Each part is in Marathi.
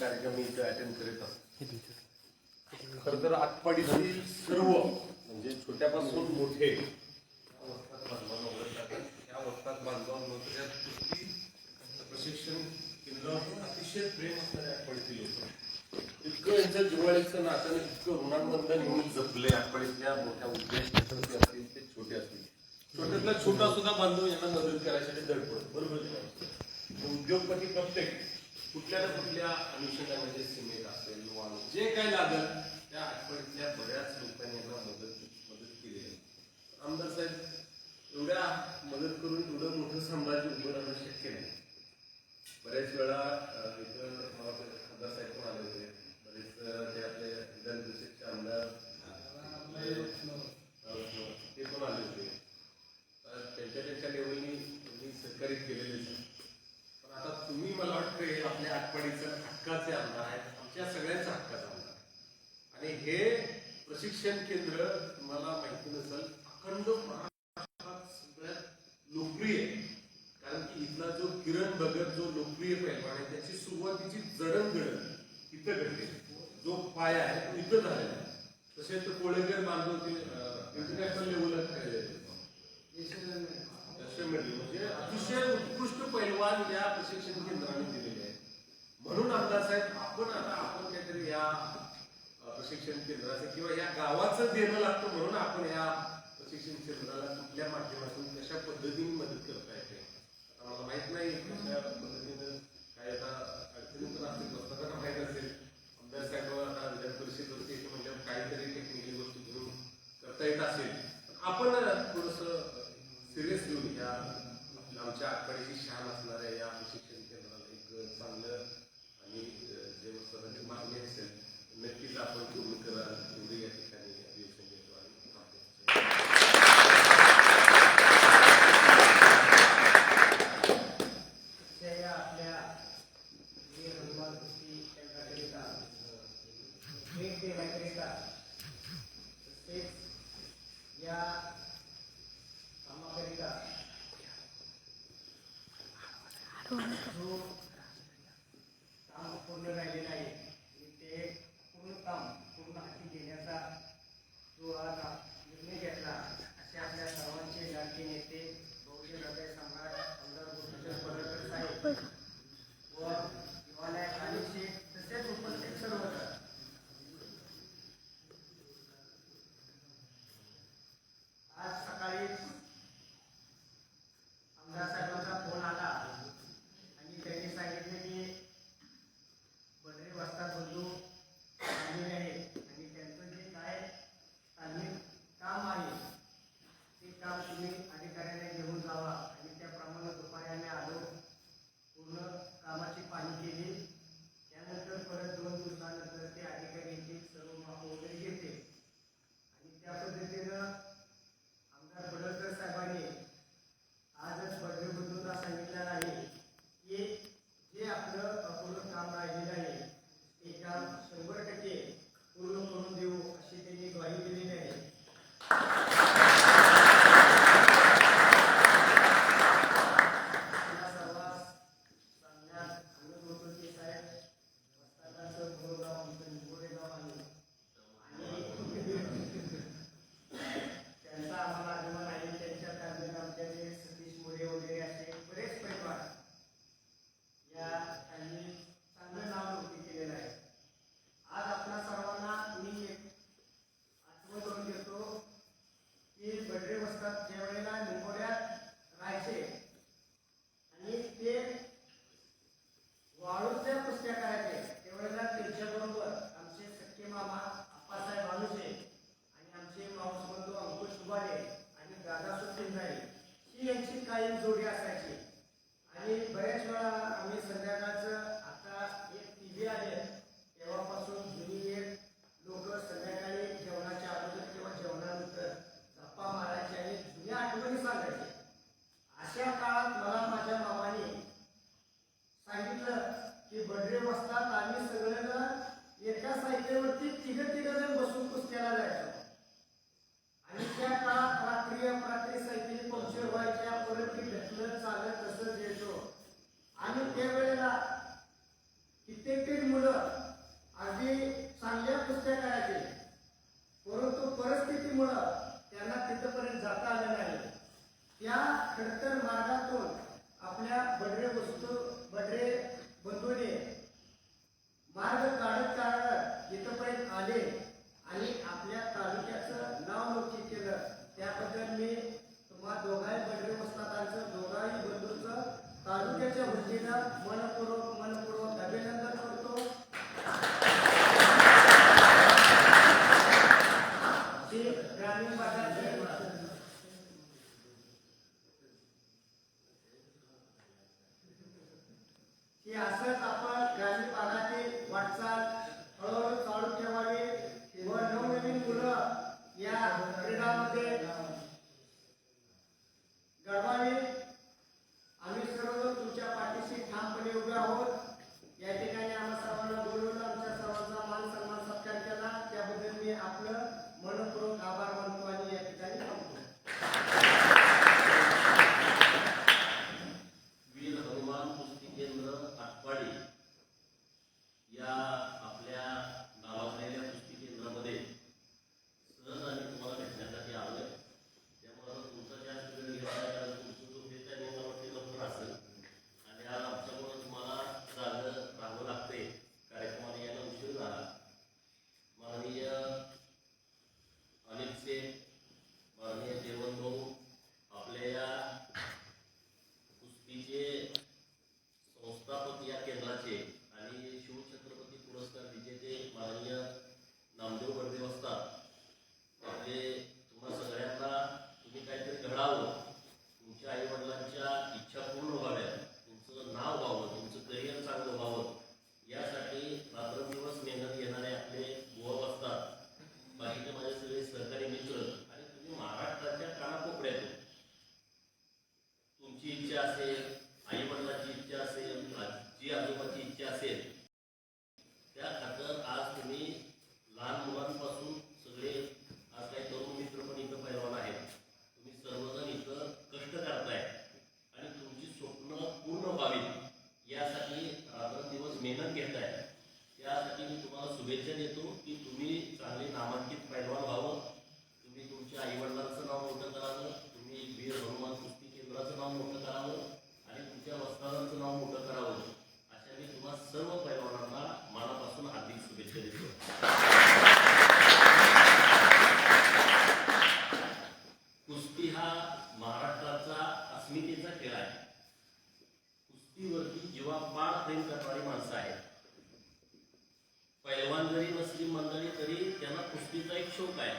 कार्यक्रम मी इथे अटेंड करत असतो खर तर आटपाडीतील सर्व म्हणजे छोट्यापासून मोठे प्रशिक्षण केंद्र अतिशय प्रेम असणारे आटपाडीतील लोक इतकं यांच्या जिव्हाळ्याचं नातं इतकं ऋणांबंधन येऊन जपले आठवड्यातल्या मोठ्या उद्देश असतील ते छोटे असतील छोट्यातला छोटा सुद्धा बांधव यांना मदत करायसाठी धडपड बरोबर उद्योगपती प्रत्येक कुठल्या ना कुठल्या अनुषंगामध्ये सिमेंट असेल जे काही लागत दगड जो लोकप्रिय पैलवान आहे त्याची सुरुवातीची जडणघडण इथं घडली. जो पाय आहे तो इथं झालेला आहे. तसेच कोळेकर बांधव इंटरनॅशनल लेवलला खेळले म्हणजे अतिशय उत्कृष्ट पैलवान या प्रशिक्षण केंद्राने दिलेले आहे म्हणून आमदार साहेब आपण आता आपण काहीतरी या प्रशिक्षण केंद्राचं किंवा या गावाचं देणं लागतं म्हणून आपण या प्रशिक्षण केंद्राला कुठल्या माध्यमातून कशा पद्धतीने मदत करतो माहीत नाही कशा पद्धतीनं कायदा দেখো वतीनं मनपूर्वक मनपूर्वक कुस्ती हा महाराष्ट्राचा अस्मितेचा खेळ आहे. कुस्तीवरती जेव्हा जीवापाड प्रेम करणारी माणसं आहेत. पैलवान जरी नसली मंडळी तरी त्यांना कुस्तीचा एक शोक आहे.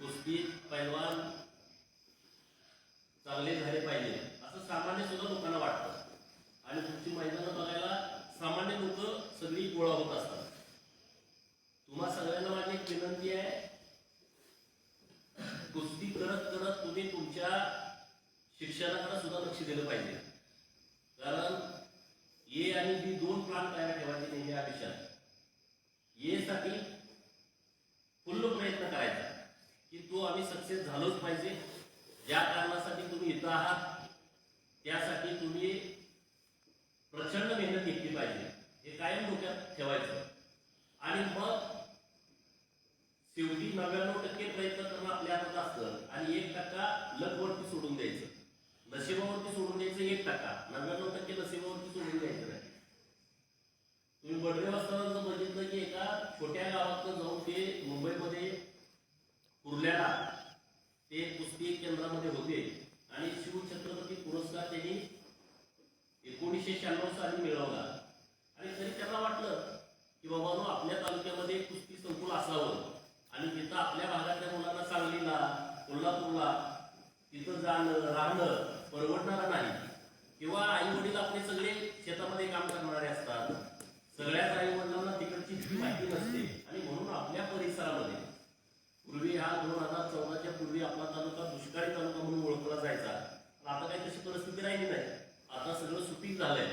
कुस्तीत पैलवान चांगले झाले पाहिजे असं सामान्य सुद्धा लोकांना वाटतं. आणि तुमची मैदानं बघायला सामान्य लोक सगळी गोळा होत असतात. तुम्हा सगळ्यांना माझी एक विनंती आहे कुस्ती करत करत तुम्ही तुमच्या शिक्षणाकडे सुद्धा लक्ष दिलं पाहिजे. कारण ए आणि बी दोन प्लान तयार ठेवायचे त्यांच्या या विषयात ए साठी फुल्ल प्रयत्न करायचा की तो आम्ही सक्सेस झालोच पाहिजे. ज्या कारणासाठी तुम्ही इथं आहात त्यासाठी तुम्ही प्रचंड मेहनत घेतली पाहिजे. हे कायम डोक्यात ठेवायचं. आणि मग शेवटी नव्याण्णव टक्के प्रयत्न करणं आपल्या हातात असतं आणि एक टक्का लकवरती सोडून द्यायचं. नशिबावरती सोडून द्यायचं एक टक्का. नव्याण्णव टक्के नशिबावरती सोडून द्यायचं नाही. तुम्ही बडवे जर बघितलं की एका छोट्या गावात जाऊन ते मुंबईमध्ये कुर्ल्याला ते कुस्ती केंद्रामध्ये होते आणि शिवछत्रपती पुरस्कार त्यांनी एकोणीसशे शहाण्णव साली मिळवला. आणि तरी त्यांना वाटलं की बाबा आपल्या तालुक्यामध्ये कुस्ती संकुल असावं आणि तिथं आपल्या भागातल्या मुलांना सांगलीला कोल्हापूरला तिथं जाणं राहणं परवडणारं नाही. किंवा आई वडील आपले सगळे शेतामध्ये काम करणारे असतात. सगळ्याच आई वडिलांना तिकडची इतकी माहिती नसते. आणि म्हणून आपल्या परिसरामध्ये पूर्वी हा दोन हजार चौदाच्या पूर्वी आपला तालुका दुष्काळी तालुका म्हणून ओळखला जायचा. पण आता काही तशी परिस्थिती राहिली नाही. आता सगळं सुपीक झालंय.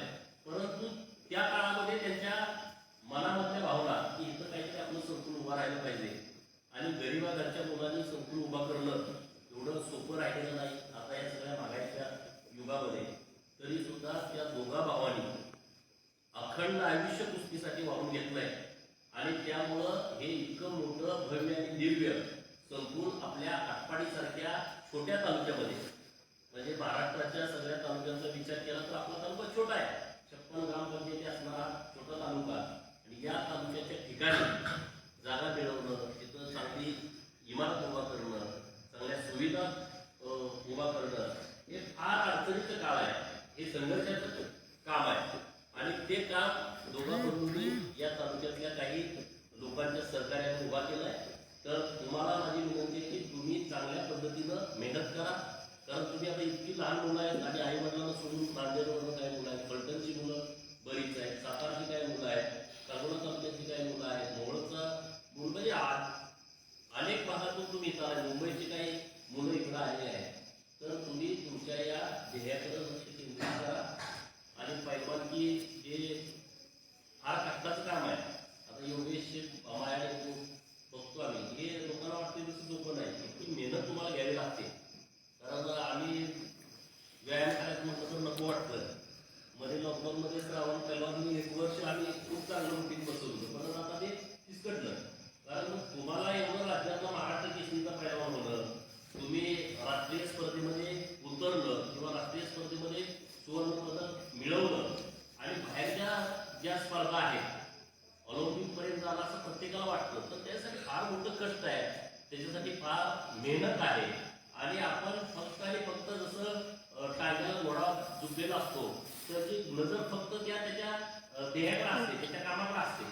तर त्यासाठी फार मोठं कष्ट आहे त्याच्यासाठी फार मेहनत आहे आणि आपण फक्त आणि फक्त जसं अं, टायगरला घोडा झुकलेला असतो त्याची नजर फक्त त्या त्याच्या देहाकडे असते त्याच्या कामाकडे असते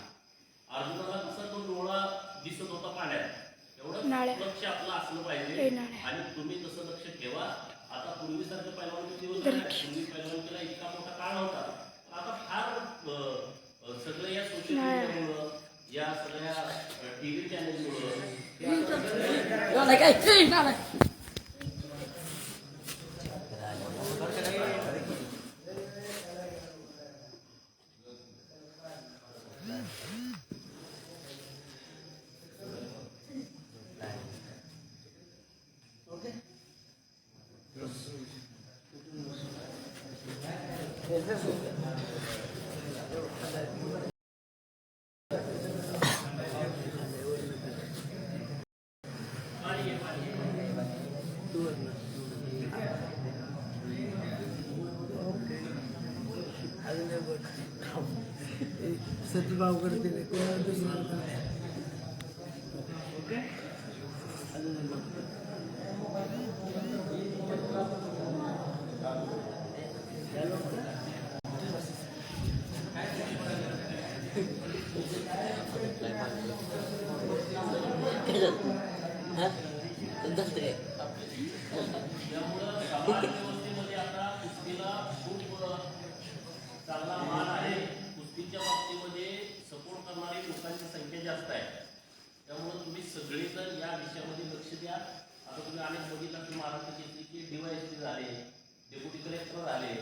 अर्जुनाला कसा तो डोळा दिसत होता पाण्यात एवढं. लक्ष आपलं असलं पाहिजे. आणि तुम्ही तसं लक्ष ठेवा आता पूर्वीसारखं पहिलवानचे दिवस. पूर्वी पहिलवानकीला इतका मोठा काळ नव्हता आता फार सगळं या सोशल. मीडियामुळं या सगळ्या 一个箭的距离一来给自上来 Viva o Brasil. आले डेप्युटी कलेक्टर आले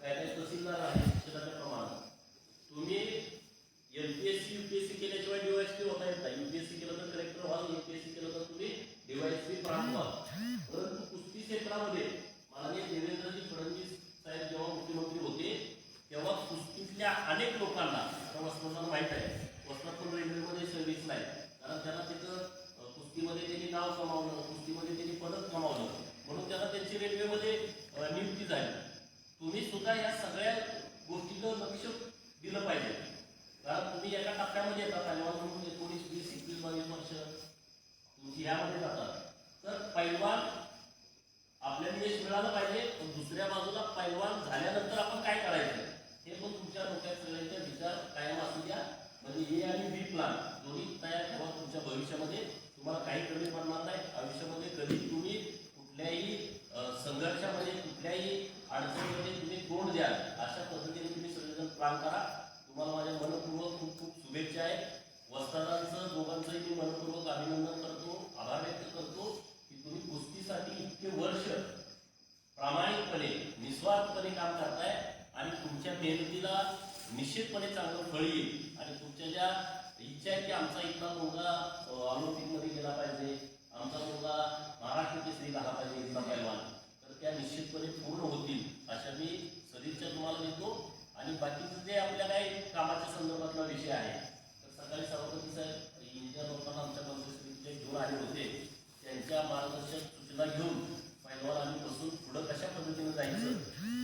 काय काय तहसीलदार आले शिक्षणाच्या प्रमाणात. तुम्ही एमपीएससी युपीएससी केल्याशिवाय डीवायएसपी होता येत नाही. युपीएससी केलं तर कलेक्टर व्हाल एमपीएससी केलं तर तुम्ही डीवायएसपी प्राप्त व्हाल परंतु कुस्ती क्षेत्रामध्ये माननीय देवेंद्रजी फडणवीस साहेब जेव्हा मुख्यमंत्री होते तेव्हा कुस्तीतल्या अनेक लोकांना समस्या माहीत आहे वसमत पण रेल्वेमध्ये सर्व्हिस नाही. कारण त्यांना तिथं कुस्तीमध्ये त्यांनी नाव कमावलं कुस्तीमध्ये त्यांनी पदक कमावलं. त्यांना त्यांची रेल्वेमध्ये नियुक्ती झाली. तुम्ही सुद्धा या सगळ्या गोष्टीकडे लक्ष दिलं पाहिजे. कारण तुम्ही एका टप्प्यामध्ये येतात पैलवान म्हणून एकोणीस वीस एकवीस बावीस वर्ष तुमची ह्यामध्ये जातात. तर पैलवान आपल्याला यश मिळालं पाहिजे पण दुसऱ्या बाजूला पैलवान झाल्यानंतर आपण काय करायचं? हे पण तुमच्या डोक्यात सगळ्यांचा विचार कायम असू द्या. म्हणजे ए आणि बी प्लान दोन्ही तयार ठेवा तुमच्या भविष्यामध्ये. तुम्हाला काही कमी पडणार नाही. कुठल्याही अडचणीमध्ये तुम्ही तोंड द्याल अशा पद्धतीने तुम्ही सगळेजण काम करा. तुम्हाला माझ्या मनपूर्वक खूप खूप शुभेच्छा आहेत वस्तादांचं दोघांचंही मी मनपूर्वक अभिनंदन करतो आभार व्यक्त करतो की तुम्ही कुस्तीसाठी इतके वर्ष प्रामाणिकपणे निस्वार्थपणे काम करताय आणि तुमच्या मेहनतीला निश्चितपणे चांगलं फळ येईल. आणि तुमच्या ज्या इच्छा आहे की आमचा इथला मुलगा ऑलिम्पिकमध्ये गेला पाहिजे आमचा मुलगा महाराष्ट्र केसरी झाला पाहिजे त्या निश्चितपणे पूर्ण होतील अशा मी सदिच्छा तुम्हाला देतो. आणि बाकीचं जे आपल्या काही कामाच्या संदर्भातला विषय आहे तर सकाळी सभापती साहेब इंडिया लोकांना आमच्या पंचायत घेऊन आले होते. त्यांच्या मार्गदर्शक सूचना घेऊन पहिल्यावर आम्ही बसून पुढं कशा पद्धतीने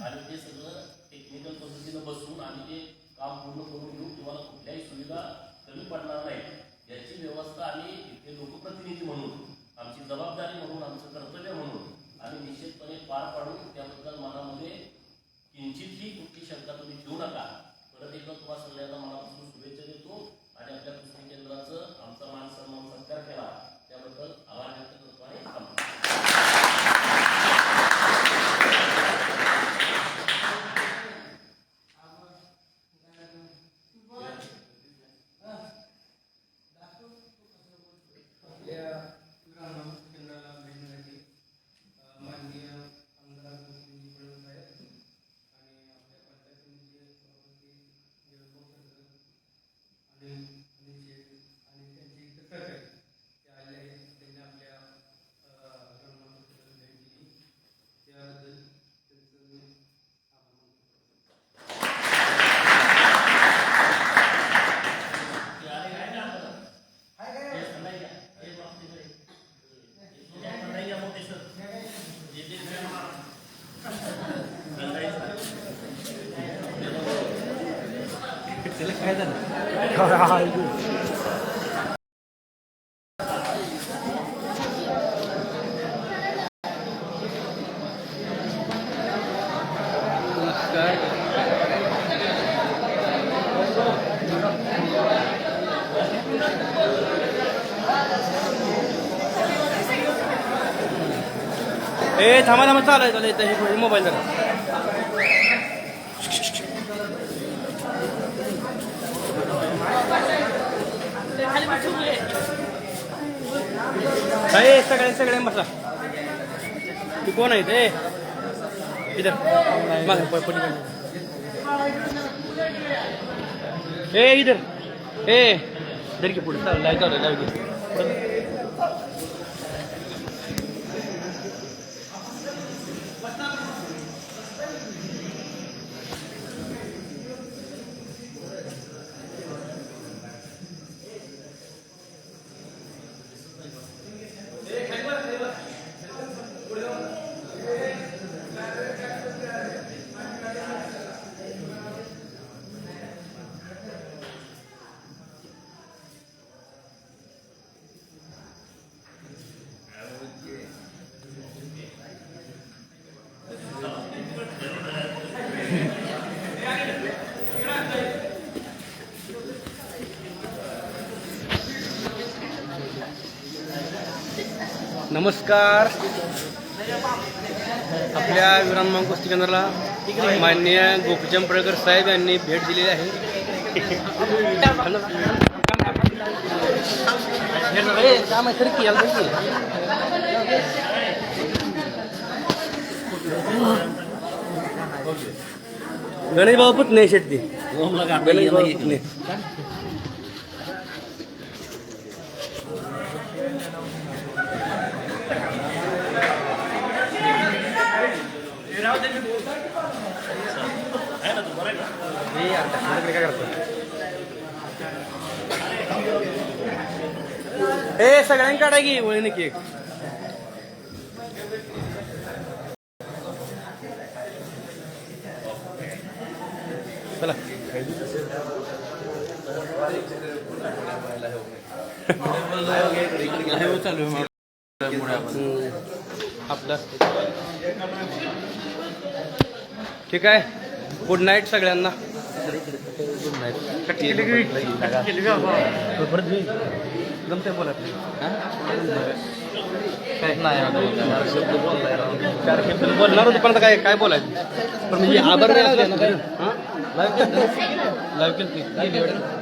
आणि ते सगळं टेक्निकल पद्धतीनं बसून आम्ही ते काम पूर्ण करून घेऊ तुम्हाला कुठल्याही सुविधा कमी पडणार नाही याची व्यवस्था आम्ही इथे लोकप्रतिनिधी म्हणून आमची जबाबदारी म्हणून आमचं कर्तव्य म्हणून आम्ही निश्चितपणे पार पाडून त्याबद्दल मनामध्ये किंचितही कुठली शंका तुम्ही ठेवू नका. परत एकदा तुम्हाला सगळ्यांना मनापासून शुभेच्छा देतो आणि आपल्या कृषी केंद्राचं आमचा मान सन्मान सत्कार केला त्याबद्दल आभार व्यक्त करतो आणि थांबतो आपल्या ग्रामस्थ केंद्राला भेटण्यासाठी अ, माननीय आमदार गोपीजी फडणवीस साहेब आणि आपल्या पंचायत समितीचे सभापती जयभाऊ सदस्य आणि अनिल शेठ आणि त्यांचे इतर सहकारी ते आले आहेत त्यांनी आपल्या अ, ग्रामस्थ केंद्राला भेट दिली त्याबद्दल त्यांचं मी आभार मानतो ते आले काय का आपलं? ते संध्याकाळी या. हे बाप तिकडे. हे संध्याकाळी या मोठे सर. जे ते सर आम्हाला. संध्याकाळी सर. ए थांबा थांबा चालाय चालाय इथं हे मोबाईल जरा काय सगळे सगळे बसा तू कोण आहे ते? इधर. मागे पलीकडे. ए इधर. ए. इधर की पुढे. चाल लाइट चालू लाइट नमस्कार. आपल्या विराममान कुस्ती केंद्राला माननीय गोपीचंद पडळकर साहेब यांनी भेट दिलेली आहे. गणेश बाबा पुतणे शेट्टी. गणेश बाबा पुतणे आहे ना तू बरं आहे ना? आता आपल्याकडे काय करतो ए सगळ्यांनी काढा की वळीने केक चला. आपलं. ठीक आहे. गुड नाईट सगळ्यांना. जमते बोला काय चार शब्द बोलणार होतो पण काय काय बोलायचं पण म्हणजे आभार नाही ना केलं लाईव्ह केलं